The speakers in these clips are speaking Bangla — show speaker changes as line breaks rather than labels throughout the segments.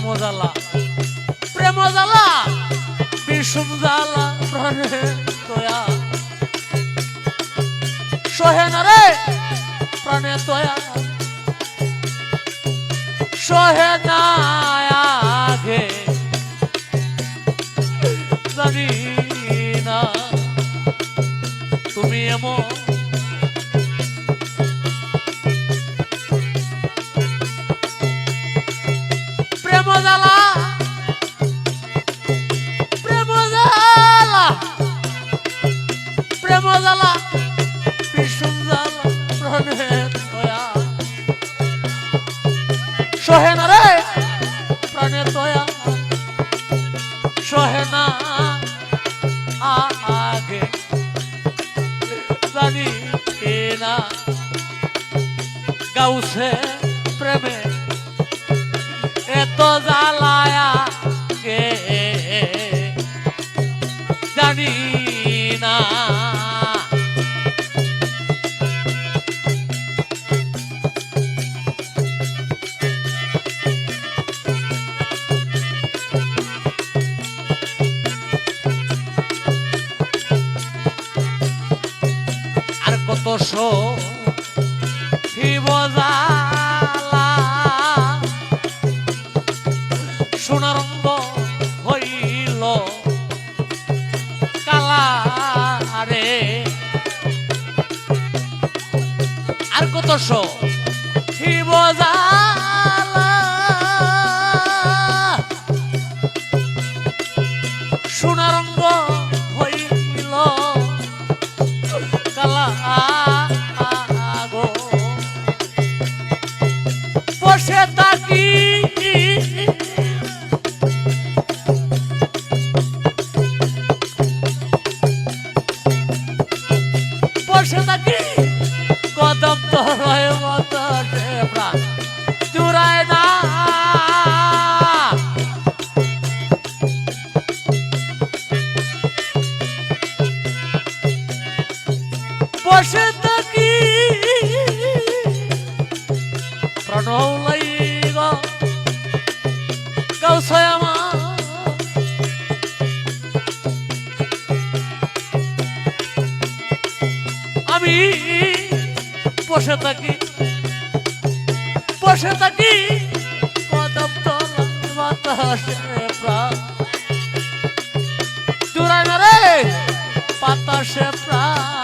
প্রেম জ্বালা প্রেম জ্বালা বিষম জ্বালা প্রাণে তোয়া সহে না রে, প্রাণে তোয়া সহে না আগে, জানি না। তুমি এমন না গাউসে প্রেমে এত জ্বালায়া আর কত শো শিব জ্বালা সোনারঙ্গ হইল কালারে। আর কত শো শিব বসে থাকি বসে থাকি। কদম তলা বাতাসে প্রাণ প্রাণ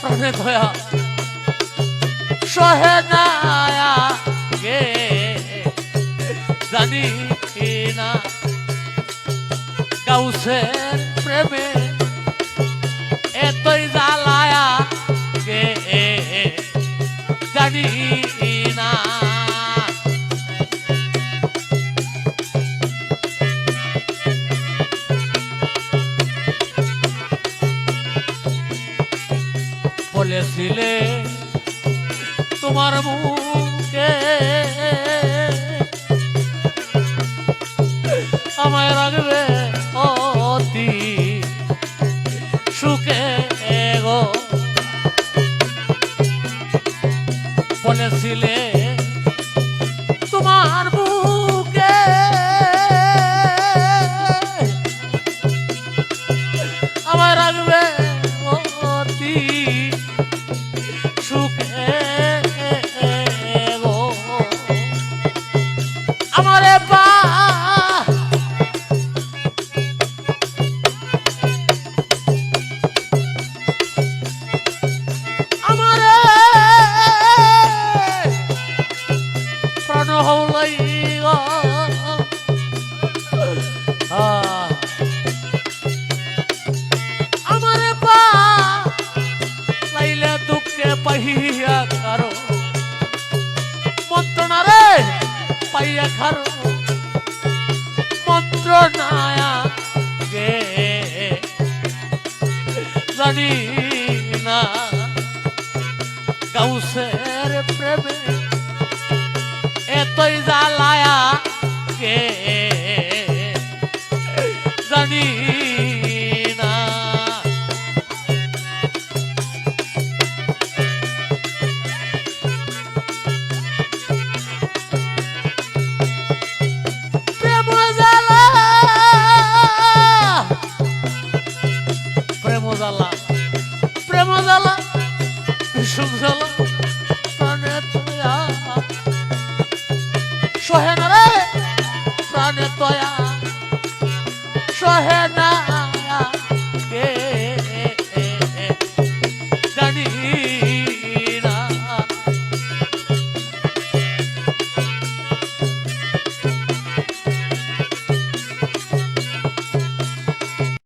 প্রাণে দয়া সহে না গে জানি না। গাউসের প্রেমে বলেছিলে তোমার মুখে। আমায় রাখবে অতি সুখে গো। বলেছিলে প্রাণ হলাই আমারে পা লাইলে দুঃখে পাইয়া কারও মন্ত্রণা রে পাইয়া খারো মন্ত্রণায়া গে জানি না গাউসের প্রেমে এতই জ্বালায়া গে জানি না। প্রেম জ্বালা। প্রেম জ্বালা। প্রেম জ্বালা। ভীষণ জ্বালা। প্রাণে